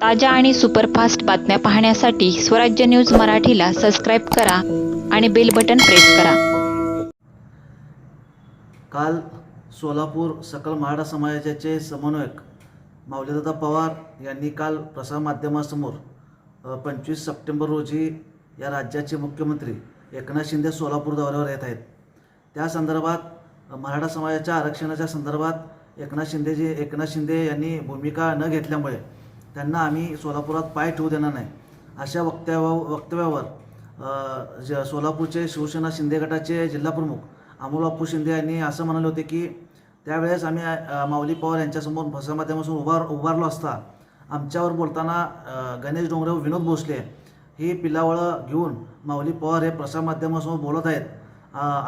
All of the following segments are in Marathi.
ताज्या आणि सुपरफास्ट बातम्या पाहण्यासाठी स्वराज्य न्यूज मराठीला सबस्क्राईब करा आणि बेल बटन प्रेस करा. काल सोलापूर सकल मराठा समाजाचे समन्वयक माऊलीदादा पवार यांनी काल प्रसारमाध्यमासमोर पंचवीस सप्टेंबर रोजी या राज्याचे मुख्यमंत्री एकनाथ शिंदे सोलापूर दौऱ्यावर येत आहेत. त्या संदर्भात मराठा समाजाच्या आरक्षणाच्या संदर्भात एकनाथ शिंदेजी एकनाथ शिंदे यांनी भूमिका न घेतल्यामुळे त्यांना आम्ही सोलापुरात पाय ठेवू देणार नाही. अशा वक्तव्या वक्तव्यावर ज सोलापूरचे शिवसेना शिंदे गटाचे जिल्हाप्रमुख अमोल बापू शिंदे यांनी असं म्हणाले होते की त्यावेळेस आम्ही माऊली पवार यांच्यासमोर प्रसारमाध्यमातून उभार उभारलो असता आमच्यावर बोलताना गणेश डोंगरे व विनोद भोसले ही पिलावळं घेऊन माऊली पवार हे प्रसारमाध्यमासमोर बोलत आहेत.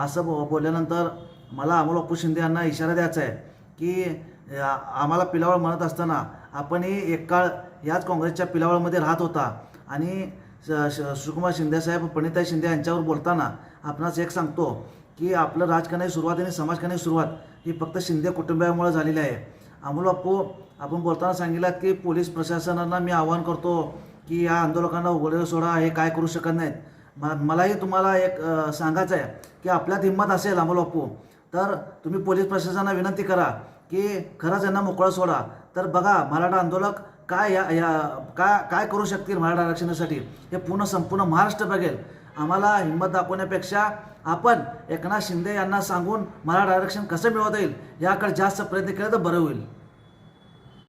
असं बो बोलल्यानंतर मला अमोल बापू शिंदे यांना इशारा द्यायचा आहे की आम्हाला पिलावळ म्हणत असताना आपणही एक काळ याच काँग्रेसच्या पिलावळमध्ये राहत होता. आणि श- सुकुमार शिंदेसाहेब प्रणिताई शिंदे यांच्यावर बोलताना आपणास एक सांगतो की आपलं राजकारणाची सुरुवात आणि समाजकारणाची सुरुवात ही फक्त शिंदे कुटुंबियामुळे झालेली आहे. अमोल बापू आपण बोलताना सांगितलं की पोलीस प्रशासनाला मी आवाहन करतो की या आंदोलकांना उघडे सोडा हे काय करू शकत नाहीत. म मलाही तुम्हाला एक सांगायचं आहे की आपल्यात हिंमत असेल अमोल बापू तर तुम्ही पोलीस प्रशासनाला विनंती करा की खरंच यांना मोकळं सोडा. तर बघा मराठा आंदोलक काय या या काय काय करू शकतील मराठा आरक्षणासाठी? हे पूर्ण संपूर्ण महाराष्ट्र बघेल. आम्हाला हिंमत दाखवण्यापेक्षा आपण एकनाथ शिंदे यांना सांगून मराठा आरक्षण कसं मिळवता येईल याकडे जास्त प्रयत्न केला तर बरं होईल.